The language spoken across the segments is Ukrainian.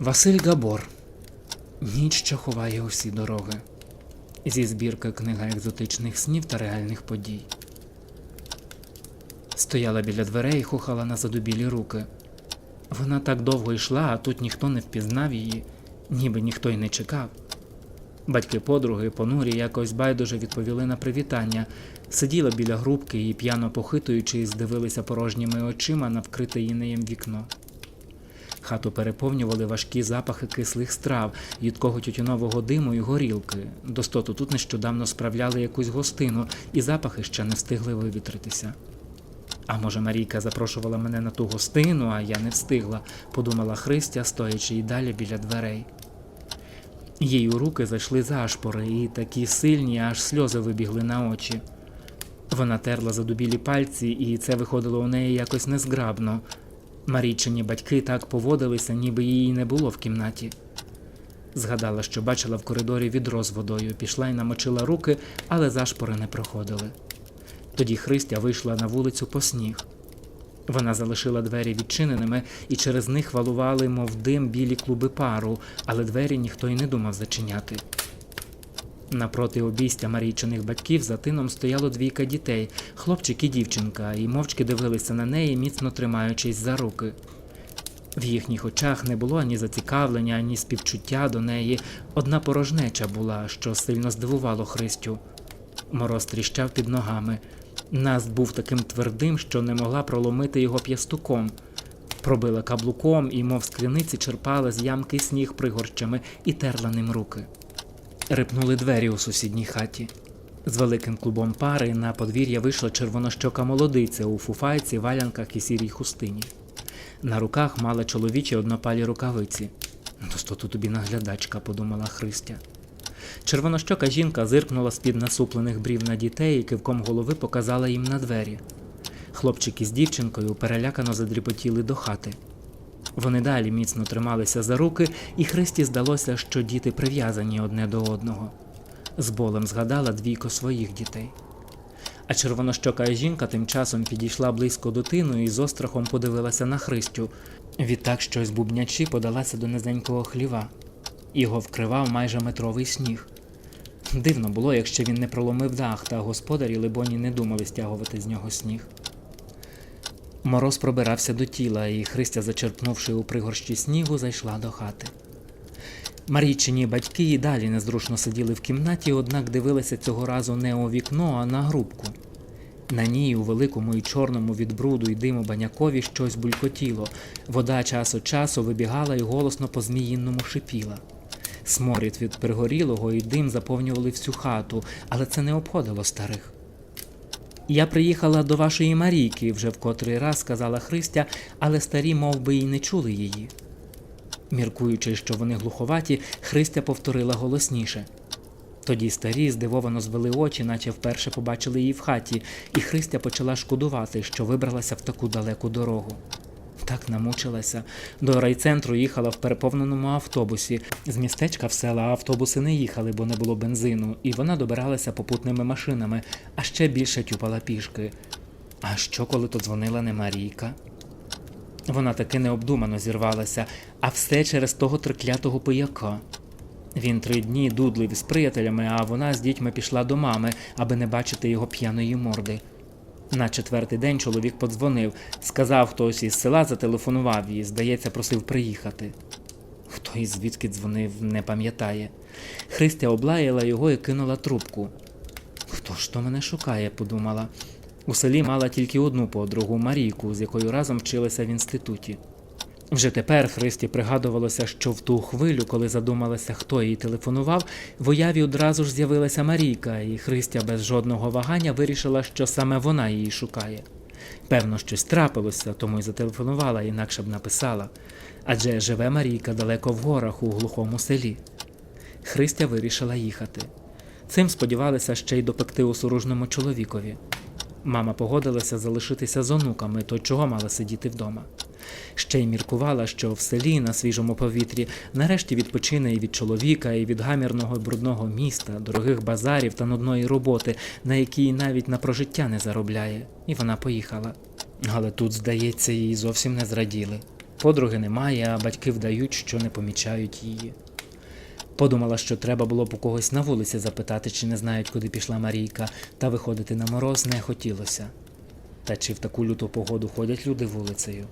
Василь Габор. Ніч, що ховає усі дороги. Зі збірки книга екзотичних снів та реальних подій. Стояла біля дверей і хухала на задубілі руки. Вона так довго йшла, а тут ніхто не впізнав її, ніби ніхто й не чекав. Батьки подруги, понурі, якось байдуже відповіли на привітання, сиділа біля грубки і, п'яно похитуючись, дивилися порожніми очима на вкрите інеєм вікно. Хату переповнювали важкі запахи кислих страв, їдкого тютюнового диму і горілки. Достоту тут нещодавно справляли якусь гостину, і запахи ще не встигли вивітритися. А може, Марійка запрошувала мене на ту гостину, а я не встигла, подумала Христя, стоячи й далі біля дверей. Їй у руки зайшли зашпори, і такі сильні, аж сльози вибігли на очі. Вона терла задубілі пальці, і це виходило у неї якось незграбно. Марійчині батьки так поводилися, ніби її не було в кімнаті. Згадала, що бачила в коридорі відро з водою, пішла й намочила руки, але зашпори не проходили. Тоді Христя вийшла на вулицю по сніг. Вона залишила двері відчиненими, і через них валували, мов дим, білі клуби пару, але двері ніхто й не думав зачиняти. Напроти обійстя Марійчиних батьків за тином стояло двійка дітей, хлопчик і дівчинка, і мовчки дивилися на неї, міцно тримаючись за руки. В їхніх очах не було ані зацікавлення, ані співчуття до неї. Одна порожнеча була, що сильно здивувало Христю. Мороз тріщав під ногами. Наст був таким твердим, що не могла проломити його п'ястуком. Пробила каблуком і, мов з криниці, черпала з ямки сніг пригорщами і терла ним руки. Рипнули двері у сусідній хаті. З великим клубом пари на подвір'я вийшла червонощока молодиця у фуфайці, валянках і сірій хустині. На руках мала чоловічі однопалі рукавиці. Достоту тобі наглядачка, подумала Христя. Червонощока жінка зиркнула з-під насуплених брів на дітей і кивком голови показала їм на двері. Хлопчик із дівчинкою перелякано задріпотіли до хати. Вони далі міцно трималися за руки, і Христі здалося, що діти прив'язані одне до одного. З болем згадала двійко своїх дітей. А червонощока жінка тим часом підійшла близько до тину і з острахом подивилася на Христю. Відтак щось бубнячи подалася до низенького хліва. Його вкривав майже метровий сніг. Дивно було, якщо він не проломив дах, та господарі, либоні, не думали стягувати з нього сніг. Мороз пробирався до тіла, і Христя, зачерпнувши у пригорщі снігу, зайшла до хати. Марійчині батьки і далі незручно сиділи в кімнаті, однак дивилися цього разу не у вікно, а на грубку. На ній, у великому і чорному від бруду й диму банякові, щось булькотіло. Вода час від часу вибігала і голосно по зміїнному шипіла. Сморід від пригорілого і дим заповнювали всю хату, але це не обходило старих. Я приїхала до вашої Марійки, вже в котрий раз сказала Христя, але старі мов би, й не чули її. Міркуючи, що вони глуховаті, Христя повторила голосніше. Тоді старі здивовано звели очі, наче вперше побачили її в хаті, і Христя почала шкодувати, що вибралася в таку далеку дорогу. Так намучилася. До райцентру їхала в переповненому автобусі. З містечка в села автобуси не їхали, бо не було бензину, і вона добиралася попутними машинами, а ще більше тюпала пішки. А що, коли то дзвонила не Марійка? Вона таки необдумано зірвалася, а все через того триклятого пияка. Він три дні дудлив із приятелями, а вона з дітьми пішла до мами, аби не бачити його п'яної морди. На четвертий день чоловік подзвонив, сказав, хтось із села зателефонував і, здається, просив приїхати. Хто і звідки дзвонив, не пам'ятає. Христя облаяла його і кинула трубку. Хто ж то мене шукає, подумала. У селі мала тільки одну подругу Марійку, з якою разом вчилася в інституті. Вже тепер Христі пригадувалося, що в ту хвилю, коли задумалася, хто їй телефонував, в уяві одразу ж з'явилася Марійка, і Христя без жодного вагання вирішила, що саме вона її шукає. Певно, щось трапилося, тому й зателефонувала, інакше б написала. Адже живе Марійка далеко в горах у глухому селі. Христя вирішила їхати. Цим сподівалися ще й допекти осоружному чоловікові. Мама погодилася залишитися з онуками, то чого мала сидіти вдома. Ще й міркувала, що в селі на свіжому повітрі нарешті відпочине і від чоловіка, і від гамірного брудного міста, дорогих базарів та нудної роботи, на якій навіть на прожиття не заробляє. І вона поїхала. Але тут, здається, їй зовсім не зраділи. подруги немає, а батьки вдають, що не помічають її. Подумала, що треба було б у когось на вулиці запитати, чи не знають, куди пішла Марійка, та виходити на мороз не хотілося. Та чи в таку люту погоду ходять люди вулицею?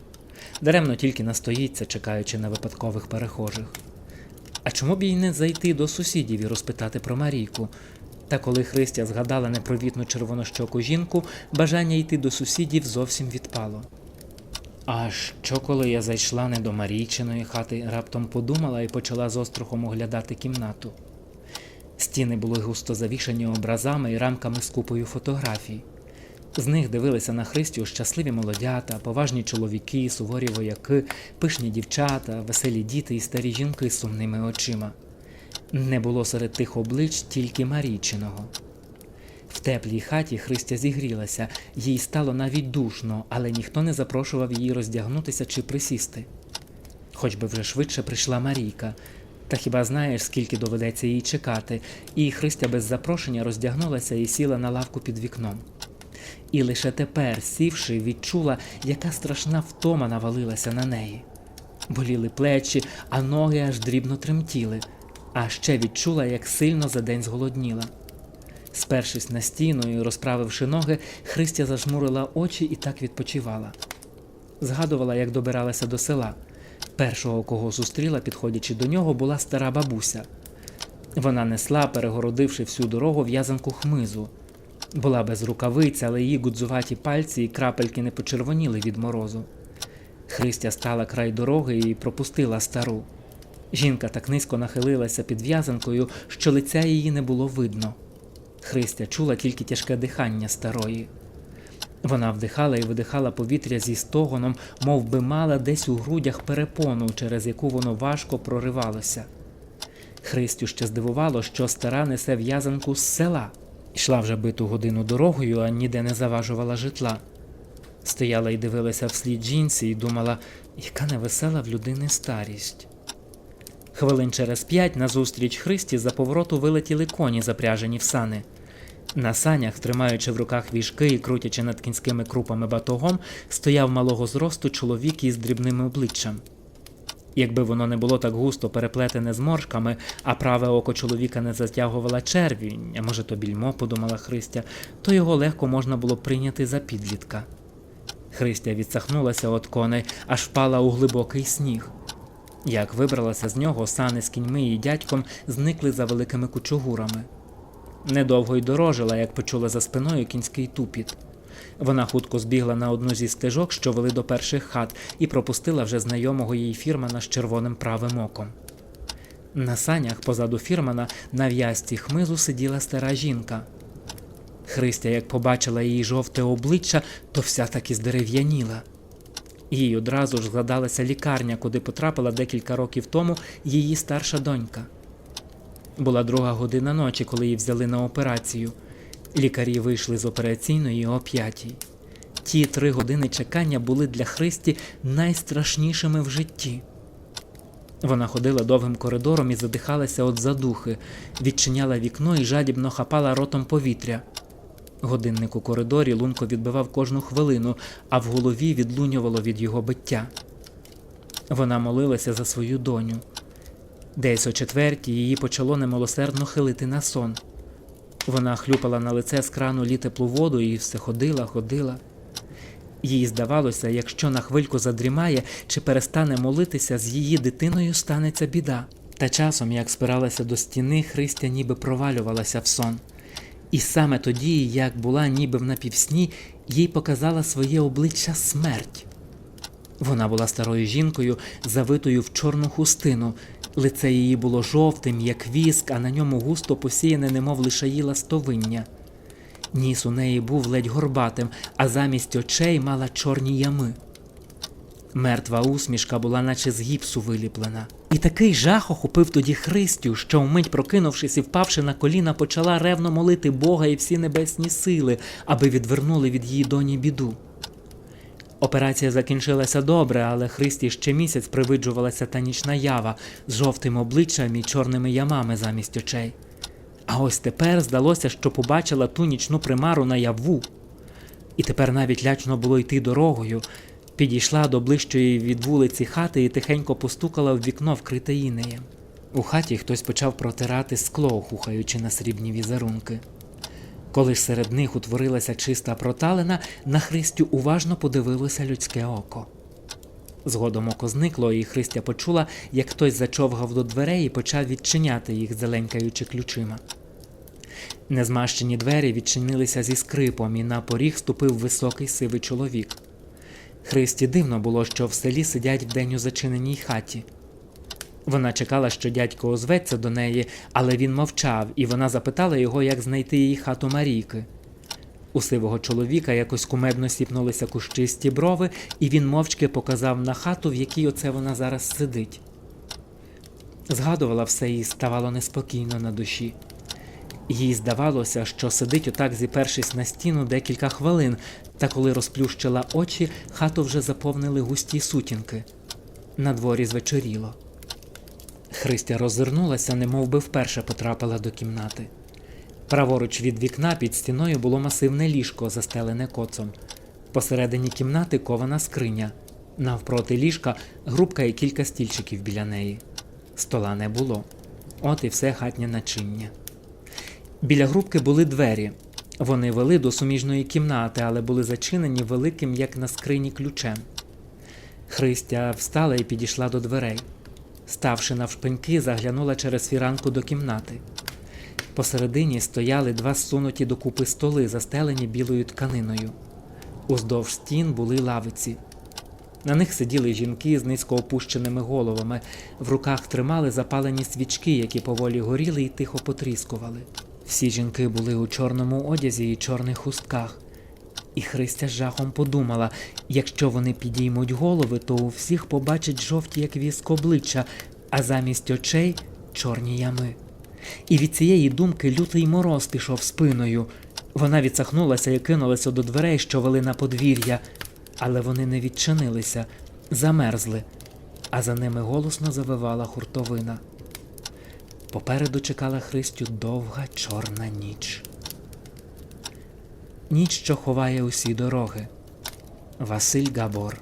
Даремно тільки настоїться, чекаючи на випадкових перехожих. А чому б їй не зайти до сусідів і розпитати про Марійку? Та коли Христя згадала непровітну червонощоку жінку, бажання йти до сусідів зовсім відпало. А що коли я зайшла не до Марійчиної хати, раптом подумала і почала з острахом оглядати кімнату. Стіни були густо завішані образами і рамками з купою фотографій. З них дивилися на Христю щасливі молодята, поважні чоловіки, суворі вояки, пишні дівчата, веселі діти і старі жінки з сумними очима. Не було серед тих облич тільки Марійчиного. В теплій хаті Христя зігрілася, їй стало навіть душно, але ніхто не запрошував її роздягнутися чи присісти. Хоч би вже швидше прийшла Марійка. Та хіба знаєш, скільки доведеться їй чекати, і Христя без запрошення роздягнулася і сіла на лавку під вікном. І лише тепер, сівши, відчула, яка страшна втома навалилася на неї. Боліли плечі, а ноги аж дрібно тремтіли, а ще відчула, як сильно за день зголодніла. Спершись на стіну і розправивши ноги, Христя зажмурила очі і так відпочивала. Згадувала, як добиралася до села. Першого, кого зустріла, підходячи до нього, була стара бабуся. Вона несла, перегородивши всю дорогу в'язанку хмизу. Була без рукавиць, але її гудзуваті пальці і крапельки не почервоніли від морозу. Христя стала край дороги і пропустила стару. Жінка так низько нахилилася під в'язанкою, що лиця її не було видно. Христя чула тільки тяжке дихання старої. Вона вдихала і видихала повітря зі стогоном, мов би мала десь у грудях перепону, через яку воно важко проривалося. Христю ще здивувало, що стара несе в'язанку з села. Йшла вже биту годину дорогою, а ніде не заважувала житла. Стояла і дивилася вслід жінці і думала, яка невесела в людини старість. Хвилин через п'ять назустріч Христі за повороту вилетіли коні, запряжені в сани. На санях, тримаючи в руках віжки і крутячи над кінськими крупами батогом, стояв малого зросту чоловік із дрібним обличчям. Якби воно не було так густо переплетене зморшками, а праве око чоловіка не затягувала червінь, а може то більмо, подумала Христя, то його легко можна було прийняти за підлітка. Христя відсахнулася від коней, аж впала у глибокий сніг. Як вибралася з нього, сани з кіньми і дядьком зникли за великими кучугурами. Недовго й дорожила, як почула за спиною кінський тупіт. Вона хутко збігла на одну зі стежок, що вели до перших хат, і пропустила вже знайомого її фірмана з червоним правим оком. На санях позаду фірмана на в'язці хмизу сиділа стара жінка. Христя, як побачила її жовте обличчя, то вся таки здерев'яніла. Їй одразу ж згадалася лікарня, куди потрапила декілька років тому її старша донька. Була друга година ночі, коли її взяли на операцію. Лікарі вийшли з операційної о п'ятій. Ті три години чекання були для Христі найстрашнішими в житті. Вона ходила довгим коридором і задихалася від задухи, відчиняла вікно і жадібно хапала ротом повітря. Годинник у коридорі лунко відбивав кожну хвилину, а в голові відлунювало від його биття. Вона молилася за свою доню. Десь о четвертій її почало немилосердно хилити на сон. Вона хлюпала на лице з крану літеплу воду і все ходила, ходила. Їй здавалося, якщо на хвильку задрімає чи перестане молитися, з її дитиною станеться біда. Та часом, як спиралася до стіни, Христя ніби провалювалася в сон. І саме тоді, як була ніби в напівсні, їй показала своє обличчя смерть. Вона була старою жінкою, завитою в чорну хустину. Лице її було жовтим, як віск, а на ньому густо посіяне, немов лишаї ластовиння. Ніс у неї був ледь горбатим, а замість очей мала чорні ями. Мертва усмішка була, наче з гіпсу виліплена. І такий жах охопив тоді Христю, що вмить прокинувшись і впавши на коліна, почала ревно молити Бога і всі небесні сили, аби відвернули від її доні біду. Операція закінчилася добре, але Христі ще місяць привиджувалася та нічна ява з жовтим обличчям і чорними ямами замість очей. А ось тепер здалося, що побачила ту нічну примару наяву. І тепер навіть лячно було йти дорогою. Підійшла до ближчої від вулиці хати і тихенько постукала в вікно, вкрите інеєм. У хаті хтось почав протирати скло, хухаючи на срібні візерунки. Коли ж серед них утворилася чиста проталина, на Христю уважно подивилося людське око. Згодом око зникло, і Христя почула, як хтось зачовгав до дверей і почав відчиняти їх, зеленькаючи ключима. Незмащені двері відчинилися зі скрипом, і на поріг ступив високий сивий чоловік. Христі дивно було, що в селі сидять вдень у зачиненій хаті. Вона чекала, що дядько озветься до неї, але він мовчав, і вона запитала його, як знайти її хату Марійки. У сивого чоловіка якось кумедно сіпнулися кущисті брови, і він мовчки показав на хату, в якій оце вона зараз сидить. Згадувала все і ставало неспокійно на душі. Їй здавалося, що сидить отак, зіпершись на стіну декілька хвилин, та коли розплющила очі, хату вже заповнили густі сутінки. На дворі звечоріло. Христя роззирнулася, немов би вперше потрапила до кімнати. Праворуч від вікна під стіною було масивне ліжко, застелене коцом. Посередині кімнати кована скриня. Навпроти ліжка грубка і кілька стільчиків біля неї. Стола не було. От і все хатнє начиння. Біля грубки були двері. Вони вели до суміжної кімнати, але були зачинені великим, як на скрині, ключем. Христя встала і підійшла до дверей. Ставши навшпиньки, заглянула через фіранку до кімнати. Посередині стояли два зсунуті докупи столи, застелені білою тканиною. Уздовж стін були лавиці. На них сиділи жінки з низько опущеними головами, в руках тримали запалені свічки, які поволі горіли і тихо потріскували. Всі жінки були у чорному одязі і чорних хустках. І Христя з жахом подумала, якщо вони підіймуть голови, то у всіх побачать жовті, як віск обличчя, а замість очей чорні ями. І від цієї думки лютий мороз пішов спиною. Вона відсахнулася і кинулася до дверей, що вели на подвір'я, але вони не відчинилися, замерзли, а за ними голосно завивала хуртовина. Попереду чекала Христю довга чорна ніч. Ніч, що ховає усі дороги. Василь Габор